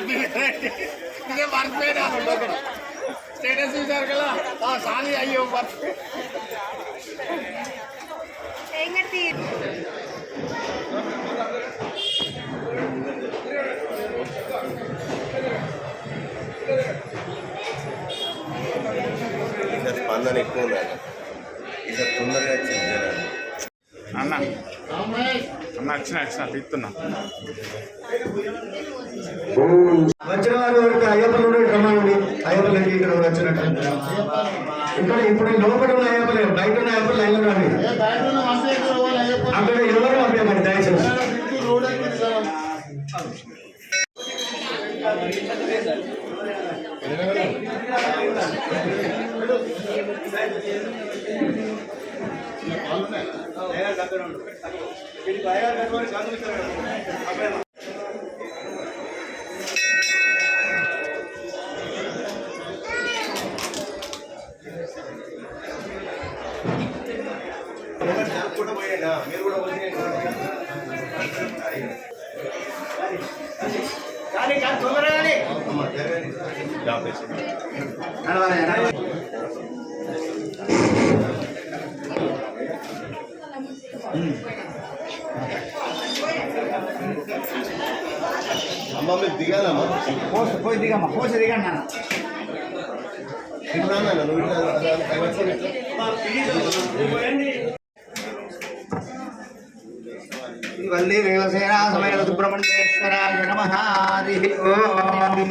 ఇదే మర్చిపోయినా స్టేటస్ చూసారు కదా? ఆ సాంగ్ అయ్యో మర్చిపోయి స్పందన ఎక్కువ ఉందట ఈసారి తొందరగా వచ్చింది అన్న వచ్చిన వచ్చిన తీస్తున్నా. వచ్చిన వారు వరకు అయ్యప్పలు ఉండే క్రమండి అయ్యప్పలకి ఇక్కడ వచ్చినట్టు. ఇక్కడ ఇప్పుడు లోపల ఉన్న అయ్యప్పలే బయట ఉన్న అయ్యప్పలు లైన్లో రండి అక్కడ ఎవరు వీడి భయాలు కట్టుబడి చదువుతారు కూడా పోయాడా మీరు కూడా కానీ కానీ తొందరగా కానీ అమ్మ మీరు దిగాలమ్మా. పోయి దిగమ్మా పోసి దిగండి నాన్న. వల్లి దేవసేన సమయ సుబ్రహ్మణ్యేశ్వరాయ నమ హరి ఓం.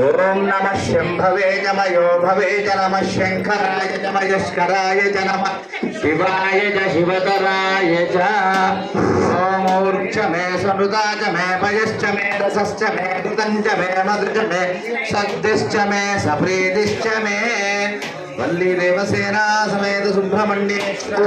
ఓం నమ శంభవే నమయో భవే చ నమ శంకరాయ చ మయస్కరాయ చ నమ శివాయ చ శివతరాయ చ ఓమూర్చ మే సనుతా చ మే భయశ్చ మే రసశ్చ మే కృతం చ మే మధుచ మే సద్దిశ్చ మే సప్రీతిశ్చ మే వల్లి దేవసేనా సమేత సుబ్రహ్మణ్యేశ్వర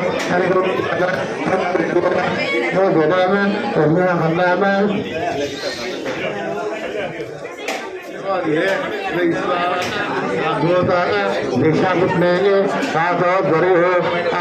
कार्यक्रम में हमने हमला में और ये होता है दिशा कुछ नहीं है आप बहुत बड़े हो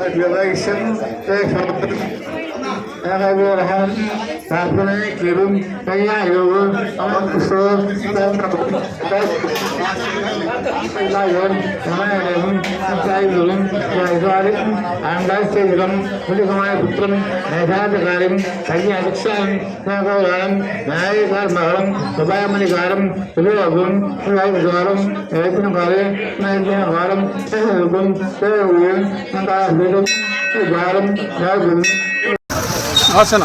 Congratulations. Thanks for সাম্প্রদায়িক এবং ആണ്ടാശ്ചര്യം പുലികമായ പുത്രം മേധാധികാരം കന്യാധിക്ഷാം സഹകൗരാളം ന്യായകർമ്മകളും സ്വഭാവമധികാരം സുലോകം സുലോകം ഏത്തിനുകാലം കാലം സേവകും സേവകും കാലം സേവകും ആസന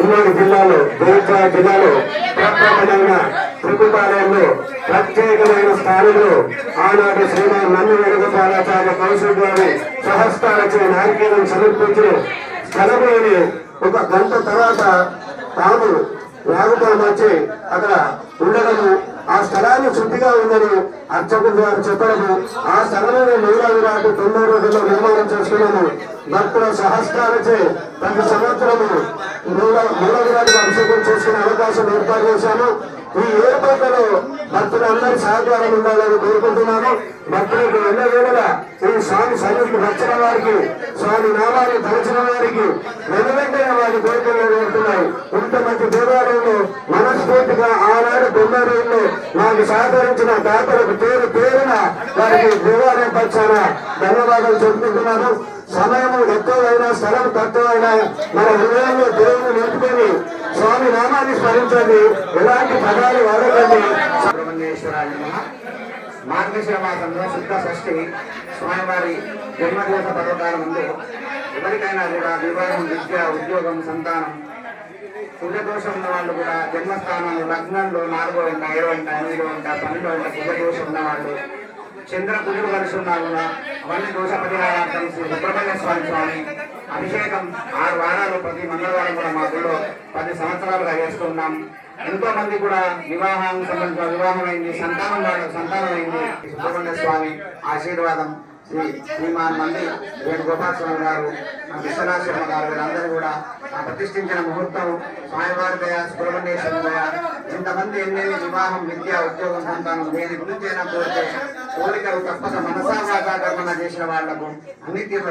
ఉమ్మడి జిల్లాలో జగిత్యాల జిల్లాలో ప్రత్యేకమైన ప్రభుత్వాలయంలో ప్రత్యేకమైన స్థానంలో ఆనాడు శ్రీమాన్ నన్ను వెనుగపాలాచార్య కౌశల్ గారి సహస్రాలచే నాయకీయం సమర్పించిన స్థలమైన ఒక గంట తర్వాత తాము రాగుతాం వచ్చి అక్కడ ఉండడము ఆ స్థలాన్ని శుద్ధిగా ఉందని అర్చకుల ద్వారా చెప్పడము ఆ స్థలంలో నీలా నాటి తొమ్మిది రోజుల్లో నిర్మాణం చేసుకున్నాము. భక్తుల సహస్రాలచే ప్రతి సంవత్సరము మూల అభిషేకం చేసుకునే అవకాశం ఏర్పాటు చేశాను. ఈ ఏర్పాట్లలో భక్తులందరి సహకారం ఉండాలని కోరుకుంటున్నాను. భక్తులకు ఎల్లవేళలా ఈ స్వామి సన్నిధికి వచ్చిన వారికి స్వామి నామాన్ని తలచిన వారికి వెనువెంటనే వారి కోరికలు నెరవేరుతున్నాయి. ఇంత మంచి దేవాలయంలో మనస్ఫూర్తిగా ఆనాడు తొమ్మిది రోజుల్లో సహకరించిన దాతలకు పేరు పేరున వారికి దేవాలయం పక్షాన ధన్యవాదాలు చెప్పుకుంటున్నాను. సమయం ఎక్కువైనా స్థలం తక్కువైనా మన హృదయంలో దేవుని నింపుకొని స్వామి నామాన్ని స్మరించండి. ఎలాంటి పదాలు వాడకండి. సుబ్రహ్మణ్యేశ్వరాయ మార్గశిర మాసంలో శుద్ధ షష్ఠి స్వామివారి జన్మదివస పర్వకాలం ముందు ఎవరికైనా కూడా వివాహం విద్య ఉద్యోగం సంతానం కుజదోషం ఉన్న వాళ్ళు కూడా జన్మస్థానంలో లగ్నంలో నాలుగో ఉంటా ఏడో ఉంటా ఎనిమిదో ఉంటా పన్నెండో ఉంటా కుజదోషం ఉన్న వాళ్ళు చంద్ర కలిసి ఉన్నారు కూడా అవన్నీ దోష పరిహారార్థం శ్రీ సుబ్రహ్మణ్య స్వామి స్వామి అభిషేకం ఆరు వారాలు ప్రతి మంగళవారం కూడా మా గుడిలో పది సంవత్సరాలుగా చేస్తున్నాం ఎంతో మంది కూడా వివాహం సంబంధించిన వివాహమైంది సంతానం వాళ్ళు సంతానమైంది. సుబ్రహ్మణ్య స్వామి ఆశీర్వాదం శ్రీ శ్రీమాన్ మంది వేణుగోపాల్ స్వామి గారు విశ్వనాథ శర్మ గారు వీరందరూ కూడా ఆ ప్రతిష్ఠించిన ముహూర్తం స్వామివారి దయ సుబ్రహ్మణ్యేశ్వర దయ ఇంతమంది ఎన్నెన్ని వివాహం విద్య ఉద్యోగం సంతానం దేని గురించి అయినా కోరితే కోరికలు తప్పక మనసాగా వాచా కర్మణ చేసిన వాళ్ళకు అన్ని తీర్ల